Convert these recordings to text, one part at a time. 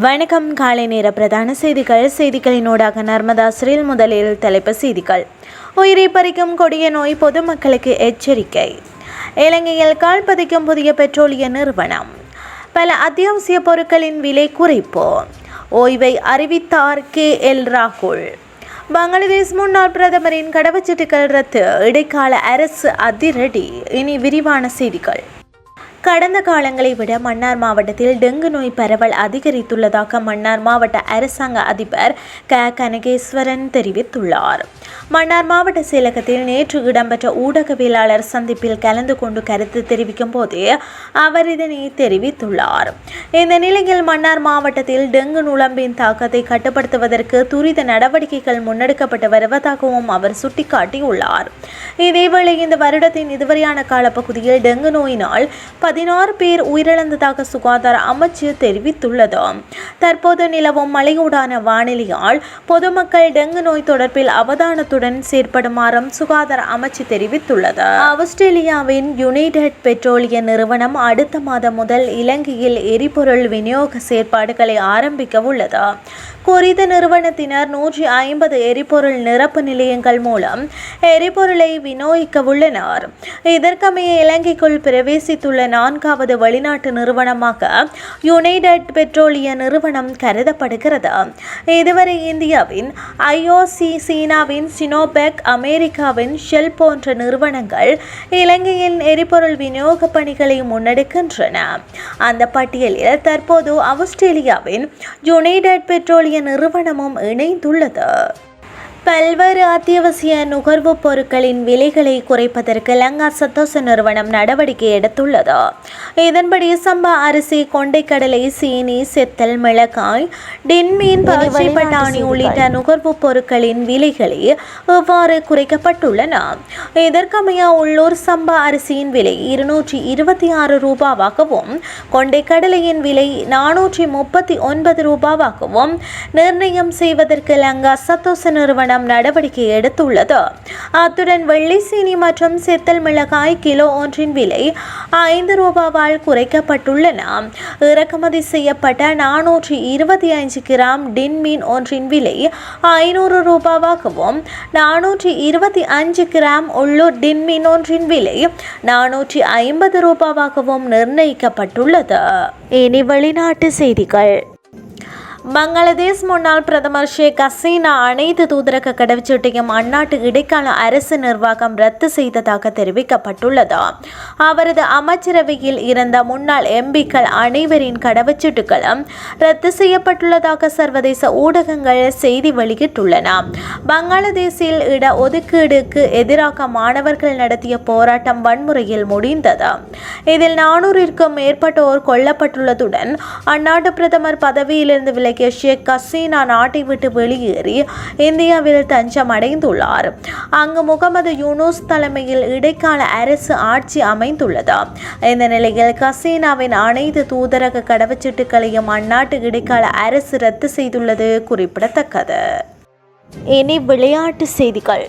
வணக்கம். காலை நேர பிரதான செய்திகள். செய்திகளினூடாக நர்மதா சிறில் முதலில் தலைப்பு செய்திகள். உயிரை பறிக்கும் கொடிய நோய் பொதுமக்களுக்கு எச்சரிக்கை. இலங்கையில் கால் பதிக்கும் புதிய பெட்ரோலிய நிறுவனம். பல அத்தியாவசிய பொருட்களின் விலை குறைப்பு. ஓய்வை அறிவித்தார் கே. எல். ராகுல். பங்களாதேஷ் முன்னாள் பிரதமரின் கடவுச்சீட்டுகள் ரத்து. இடைக்கால அரசு அதிரடி. இனி விரிவான செய்திகள். கடந்த காலங்களை விட மன்னார் மாவட்டத்தில் டெங்கு நோய் பரவல் அதிகரித்துள்ளதாக மன்னார் மாவட்ட அரசாங்க அதிபர் க. கனகேஸ்வரன் தெரிவித்துள்ளார். மன்னார் மாவட்ட செயலகத்தில் நேற்று இடம்பெற்ற ஊடகவியலாளர் சந்திப்பில் கலந்து கொண்டு கருத்து தெரிவிக்கும் போதே அவர் இதனை தெரிவித்துள்ளார். இந்த நிலையில் மன்னார் மாவட்டத்தில் டெங்கு நுழம்பின் தாக்கத்தை கட்டுப்படுத்துவதற்கு துரித நடவடிக்கைகள் முன்னெடுக்கப்பட்டு வருவதாகவும் அவர் சுட்டிக்காட்டியுள்ளார். இதேவேளை இந்த வருடத்தின் இதுவரையான காலப்பகுதியில் டெங்கு நோயினால் பதினாறு பேர் உயிரிழந்ததாக சுகாதார அமைச்சு தெரிவித்துள்ளது. தற்போது நிலவும் மழையூடான வானிலையால் பொதுமக்கள் டெங்கு நோய் தொடர்பில் அவதானத்துடன் செயற்படுமாறும் சுகாதார அமைச்சு தெரிவித்துள்ளது. ஆஸ்திரேலியாவின் யுனைடெட் பெட்ரோலிய நிறுவனம் அடுத்த மாதம் முதல் இலங்கையில் எரிபொருள் விநியோக செயற்பாடுகளை ஆரம்பிக்க உள்ளது. குறித்த நிறுவனத்தினர் நூற்றி ஐம்பது எரிபொருள் நிரப்பு நிலையங்கள் மூலம் எரிபொருளை விநியோகிக்க உள்ளனர். இதற்கமைய இலங்கைக்குள் பிரவேசித்துள்ள நான்காவது வெளிநாட்டு நிறுவனமாக யுனைடெட் பெட்ரோலிய நிறுவனம் கருதப்படுகிறது. இதுவரை இந்தியாவின் ஐஓசி சீனாவின் சினோபெக் அமெரிக்காவின் ஷெல் போன்ற நிறுவனங்கள் இலங்கையின் எரிபொருள் விநியோக பணிகளை முன்னெடுக்கின்றன. அந்த பட்டியலில் தற்போது ஆஸ்திரேலியாவின் யுனைடெட் பெட்ரோலிய நிறுவனமும் இணைந்துள்ளது. பல்வேறு அத்தியாவசிய நுகர்வுப் பொருட்களின் விலைகளை குறைப்பதற்கு லங்கா சத்தோச நிறுவனம் நடவடிக்கை எடுத்துள்ளது. இதன்படி சம்பா அரிசி கொண்டைக்கடலை சீனி செத்தல் மிளகாய் டின்மீன் பச்சை பட்டாணி உள்ளிட்ட நுகர்வுப் பொருட்களின் விலைகளை இவ்வாறு குறைக்கப்பட்டுள்ளன. இதற்கமைய உள்ளூர் சம்பா அரிசியின் விலை இருநூற்றி இருபத்தி ஆறு ரூபாவாகவும் கொண்டைக்கடலையின் விலை நானூற்றி முப்பத்தி ஒன்பது ரூபாவாகவும் நிர்ணயம் செய்வதற்கு லங்கா சத்தோச நிறுவனம் நிறுவனம் நடவடிக்கை எடுத்துள்ளது. அத்துடன் வெள்ளை சீனி மற்றும் செத்தல் மிளகாய் கிலோ ஒன்றின் விலை ஐந்து ரூபாவால் குறைக்கப்பட்டுள்ளன. இறக்குமதி செய்யப்பட்ட நானூற்றி இருபத்தி ஐந்து கிராம் டின் மீன் ஒன்றின் விலை ஐநூறு ரூபாவாகவும் நானூற்றி இருபத்தி அஞ்சு கிராம் உள்ளூர் டின் மீன் ஒன்றின் விலை நானூற்றி ஐம்பது ரூபாவாகவும் நிர்ணயிக்கப்பட்டுள்ளது. இனி வெளிநாட்டு செய்திகள். பங்களாதேஷ் முன்னாள் பிரதமர் ஷேக் ஹசீனா அனைத்து தூதரக கடவுச்சீட்டையும் அந்நாட்டு இடைக்கால அரசு நிர்வாகம் ரத்து செய்ததாக தெரிவிக்கப்பட்டுள்ளது. அவரது அமைச்சரவையில் இருந்த முன்னாள் எம்பிக்கள் அனைவரின் கடவுச்சீட்டுகளும் ரத்து செய்யப்பட்டுள்ளதாக சர்வதேச ஊடகங்கள் செய்தி வெளியிட்டுள்ளன. பங்களாதேஷில் இட ஒதுக்கீடுக்கு எதிராக மாணவர்கள் நடத்திய போராட்டம் வன்முறையில் முடிந்தது. இதில் நானூறிற்கும் மேற்பட்டோர் கொல்லப்பட்டுள்ளதுடன் அந்நாட்டு பிரதமர் பதவியிலிருந்து விலகிய ஷேக் நாட்டை விட்டு வெளியேறி இந்தியாவில் தஞ்சம் அடைந்துள்ளார் அங்கு முகமது யூனூஸ் தலைமையில் இடைக்கால அரசு ஆட்சி அமைந்துள்ளது. இந்த நிலையில் கசீனாவின் அனைத்து தூதரக கடவுச்சீட்டுகளையும் அந்நாட்டு இடைக்கால அரசு ரத்து செய்துள்ளது குறிப்பிடத்தக்கது. இனி விளையாட்டு செய்திகள்.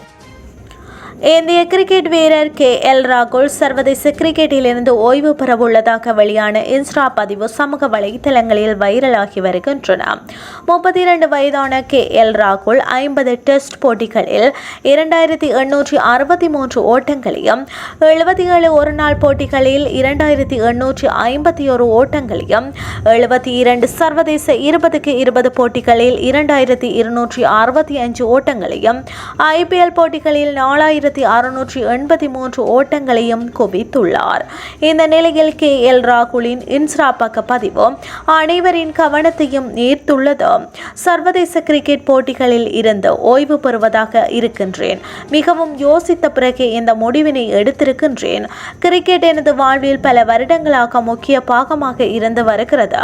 இந்திய கிரிக்கெட் வீரர் கே எல் ராகுல் சர்வதேச கிரிக்கெட்டிலிருந்து ஓய்வு பெறவுள்ளதாக வெளியான இன்ஸ்டா பதிவு சமூக வலைதளங்களில் வைரலாகி வருகின்றன. முப்பத்தி இரண்டு வயதான கே எல் ராகுல் ஐம்பது டெஸ்ட் போட்டிகளில் இரண்டாயிரத்தி எண்ணூற்றி அறுபத்தி மூன்று ஓட்டங்களையும் எழுபத்தி ஏழு ஒருநாள் போட்டிகளில் இரண்டாயிரத்தி எண்ணூற்றி ஐம்பத்தி ஒரு ஓட்டங்களையும் எழுபத்தி இரண்டு சர்வதேச இருபதுக்கு இருபது போட்டிகளில் இரண்டாயிரத்தி இருநூற்றி அறுபத்தி அஞ்சு ஓட்டங்களையும் ஐபிஎல் போட்டிகளில் நாலாயிரத்தி ஆயிரத்தி அறுநூற்றி எண்பத்தி மூன்று ஓட்டங்களையும் குவித்துள்ளார். இந்த நிலையில் கே. எல். ராகுலின் இன்ஸ்ரா பக்க பதிவு அனைவரின் கவனத்தையும் ஈர்த்துள்ளது. சர்வதேச கிரிக்கெட் போட்டிகளில் இருந்து ஓய்வு பெறுவதாக இருக்கின்றேன். மிகவும் யோசித்த பிறகு இந்த முடிவினை எடுத்திருக்கின்றேன். கிரிக்கெட் எனது வாழ்வில் பல வருடங்களாக முக்கிய பாகமாக இருந்து வருகிறது.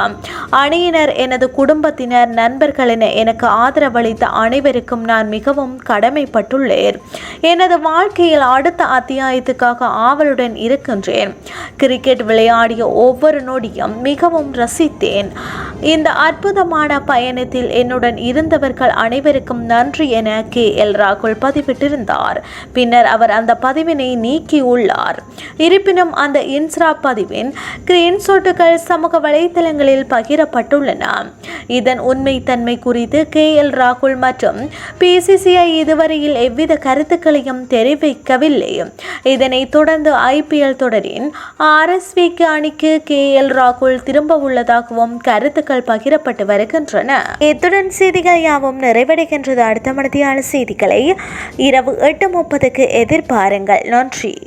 அணியினர் எனது குடும்பத்தினர் நண்பர்கள் என எனக்கு ஆதரவளித்த அனைவருக்கும் நான் மிகவும் கடமைப்பட்டுள்ளேன். எனது வாழ்க்கையில் அடுத்த அத்தியாயத்துக்காக ஆவலுடன் இருக்கின்றேன். கிரிக்கெட் விளையாடிய ஒவ்வொரு நொடியும் மிகவும் ரசித்தேன். இந்த அற்புதமான பயணத்தில் என்னுடன் இருந்தவர்கள் அனைவருக்கும் நன்றி என கே. எல். ராகுல் பதிவிட்டிருந்தார். பின்னர் அவர் அந்த பதிவினை நீக்கியுள்ளார் இருப்பினும் அந்த இன்ஸ்ரா பதிவின் ஸ்கிரீன்ஷாட்டுகள் சமூக வலைதளங்களில் பகிரப்பட்டுள்ளன. இதன் உண்மைத்தன்மை குறித்து கே. எல். ராகுல் மற்றும் பிசிசிஐ இதுவரையில் எவ்வித கருத்துக்களையும் தெரிவிக்கவில்லை. இதனைத் தொடர்ந்து ஐபிஎல் தொடரின் ஆர்எஸ்விக்கு அணிக்கு கே எல் ராகுல் திரும்ப உள்ளதாகவும் கருத்துக்கள் பகிரப்பட்டு வருகின்றன. இத்துடன் செய்திகள் யாவும் நிறைவடைகின்றது. அடுத்த மனதியான செய்திகளை இரவு எட்டு முப்பதுக்கு எதிர்பாருங்கள். நன்றி.